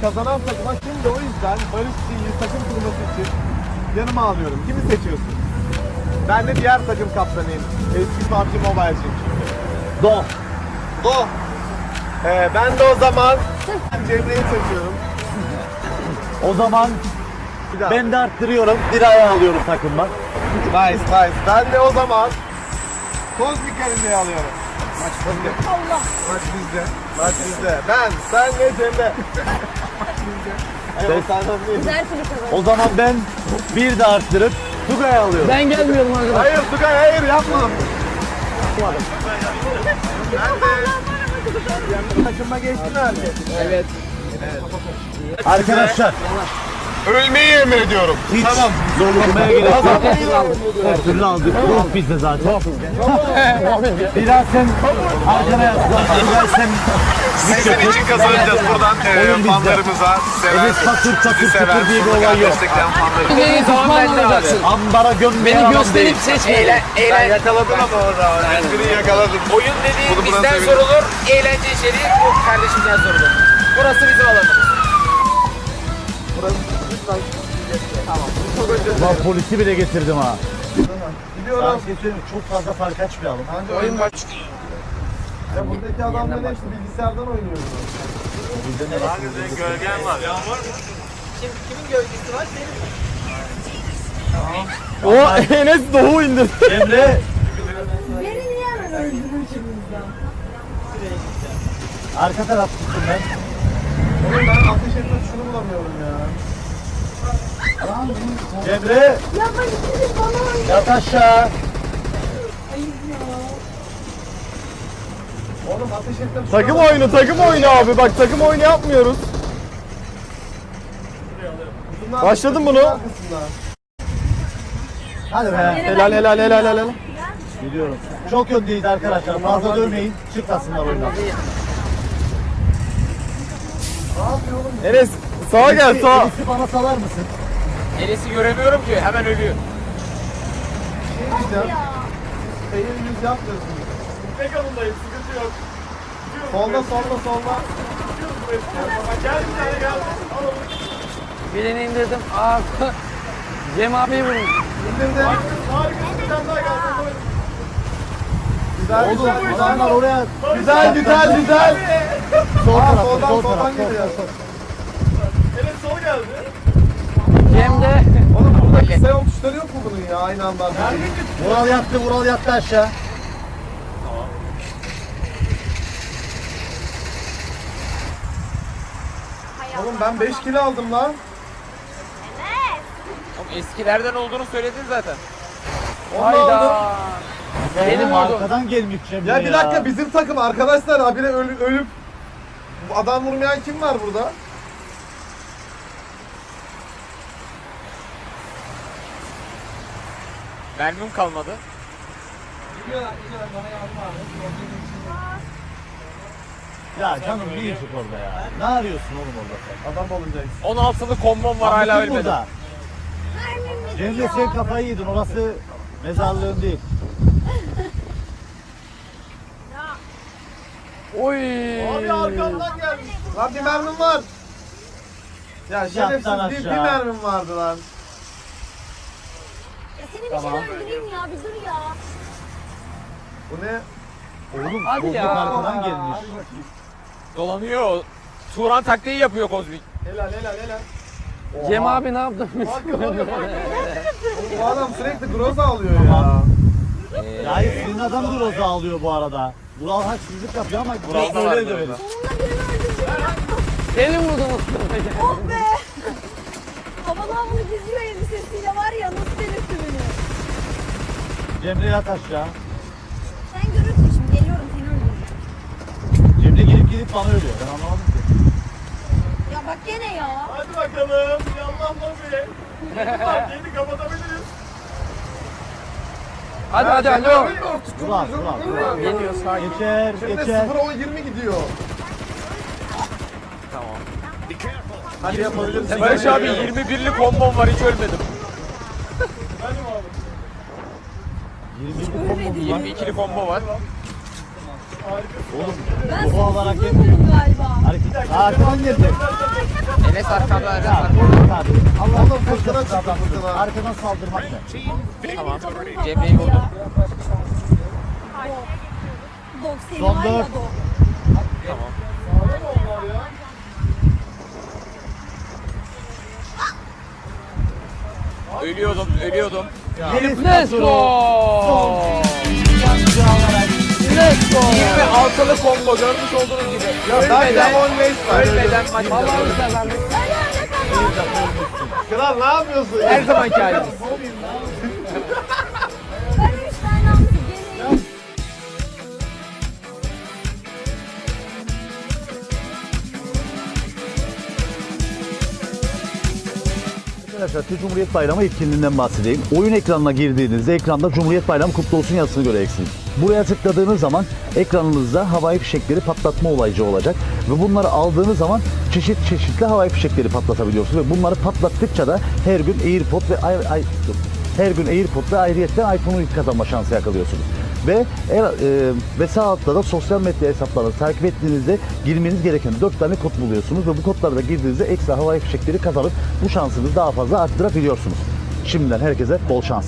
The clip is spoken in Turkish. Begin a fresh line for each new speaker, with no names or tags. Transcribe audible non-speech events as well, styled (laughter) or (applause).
kazanan takıma şimdi o yüzden Barış Çiğ'yi takım kurması için yanıma alıyorum. Kimi seçiyorsun? Ben de diğer takım kaptanıyım. Eski PUBG Mobile çünkü.
Do.
Do. Ee, ben de o zaman (laughs) Cemre'yi seçiyorum.
O zaman
Bir daha.
ben de arttırıyorum. Bir ayağı alıyorum takımdan.
Nice nice. Ben de o zaman Kozmik Karinde'yi alıyorum. Maç bizde. Allah. Maç bizde. Maç bizde. Ben, sen ve Cemre. Evet, sen de değil.
Güzel kazandı.
O zaman ben bir de arttırıp Tugay'ı alıyorum.
Ben gelmiyorum arkadaşlar.
Hayır Tugay hayır yapma. Ben de takıma geçtin herkes.
Evet.
Arkadaşlar
Ölmeyi emin ediyorum.
hiç zorlanmaya gerek yok. Her türlü aldık. Ruh bizde zaten. Biraz sen arkana yaslan. Biraz sen
Sizin için kazanacağız buradan
Oyun bizde.
fanlarımıza.
Evet çatır çatır
sizi seven,
çatır diye bir olay yok.
Beni tutman alacaksın.
Ambara gömmeyen
Beni gösterip
değil.
seçme.
Ben yakaladım ama orada. Espriyi yakaladım.
Oyun dediğin
Bunu buna
bizden
sevindim.
sorulur, eğlence içeriği bu kardeşimden sorulur. Burası bizim alanımız.
Lan polisi bile getirdim ha.
Gidiyorum.
Çok fazla fark açmayalım.
Oyun baş. Ya buradaki adamların hepsi bilgisayardan oynuyor. Gölgen var.
Kim, kimin gölgesi var? Senin.
O Enes Doğu indi.
Emre
Beni niye hemen
arka taraf tuttum ben.
Oğlum ben ateş etme tuşunu bulamıyorum ya.
Emre
Ya ben ikiniz bana oynayın.
yat aşağı.
Oğlum ateş tuşunu
Takım oyunu, takım oyunu abi. Bak takım oyunu yapmıyoruz.
Bunlar-
Başladın bunu.
Arkasında.
Hadi be.
Helal helal helal helal.
Gidiyorum. Çok öndeyiz arkadaşlar. Fazla dövmeyin. Çıkmasınlar oyundan.
Enes sağa gel sağa.
Enes'i bana salar mısın?
Enes'i göremiyorum ki, hemen ölüyor.
Şey diyeceğim. Eğil yüz yapmıyorsunuz. Tek alındayım sıkıntı yok. Solda solda solda. Gel bir tane gel.
Birini indirdim. Aa, (laughs) Cem abiyi vurun.
İndirdim. Harika bir tane daha geldi. Güzel güzel güzel.
adamlar oraya
Güzel güzel güzel.
sol
Aa,
tarafta,
soldan
sol
soldan
taraf, sol taraf.
Cem de
Oğlum burada kısa yol tuşları yok mu bunun ya aynı anda?
Vural yattı, Vural yattı aşağı.
Oğlum ben 5 kilo aldım lan.
Oğlum eskilerden olduğunu söyledin zaten.
Onu aldım.
hayda.
Benim arkadan gelmiş Cemre
Ya bir dakika bizim takım arkadaşlar habire ölü, ölüp adam vurmayan kim var burada?
Mermim kalmadı.
Ya canım ne işin orada ya? Ne arıyorsun oğlum orada sen?
Adam olunca
16'lı kombom var hala ölmedi.
burada? Cemre sen kafayı yedin. Orası mezarlığın değil.
Oy.
Abi arkamdan gelmiş. Lan bir mermim var. Ya şerefsiz bir, bir mermim vardı lan.
Ya seni bir
Tamam.
şeyler öldüreyim ya bir dur ya.
Bu ne?
Oğlum
Hadi
bozuk
ya.
arkadan gelmiş.
Dolanıyor. Turan taktiği yapıyor Kozmik.
Helal helal helal.
Cem abi ne yaptın? (laughs)
Bu adam sürekli groza alıyor ya.
Ya hayır senin adam Groz'u alıyor bu arada. Vural haksızlık yapıyor ama Vural
da var
böyle de verir.
Sonunda birini öldürdüm.
Seni vurdum.
Oh be. Havalı havalı geziyor elbisesiyle var ya.
Cemre yat aşağı.
Sen görürsün şimdi geliyorum seni öldüreceğim.
Cemre gelip gelip bana ölüyor. Ben anlamadım ki.
Ya bak gene ya.
Hadi bakalım. Yallah lobi. Yeni kapatabiliriz.
Hadi hadi alo.
Vural, Vural, Vural.
Geliyor sakin.
Geçer,
Şimdi
geçer.
0-10-20 gidiyor.
Tamam.
Hadi yapabiliriz.
Barış abi 21'li kombom var hiç ölmedim.
21 kombo mu var?
22'li combo var.
Ben
Bu olarak
buldum galiba.
Hareket. Arkadan gelecek.
Enes arkamda Enes arkamda.
abi. Allah'ın fırtına çıktı fırtına. Arkadan saldırmak ne?
Tamam. Cemre'yi vurdum.
Son
var ya
dört.
dok.
Ölüyordum, ölüyordum.
Let's go. Let's go.
Ve altılı combo görmüş olduğunuz gibi. Ölmeden, ölmeden maç
seversen.
Kral ne yapıyorsun?
Her zamanki halimiz. (laughs)
Arkadaşlar Cumhuriyet Bayramı etkinliğinden bahsedeyim. Oyun ekranına girdiğinizde ekranda Cumhuriyet Bayramı kutlu olsun yazısını göreceksiniz. Buraya tıkladığınız zaman ekranınızda havai fişekleri patlatma olaycı olacak. Ve bunları aldığınız zaman çeşit çeşitli havai fişekleri patlatabiliyorsunuz. Ve bunları patlattıkça da her gün AirPod ve ay, her gün AirPod ve ayrıyetten iPhone'u kazanma şansı yakalıyorsunuz. Ve e, ve sağ altta da sosyal medya hesaplarını takip ettiğinizde girmeniz gereken 4 tane kod buluyorsunuz ve bu kodları da girdiğinizde ekstra havai fişekleri kazanıp bu şansınızı daha fazla arttırabiliyorsunuz. Şimdiden herkese bol şans.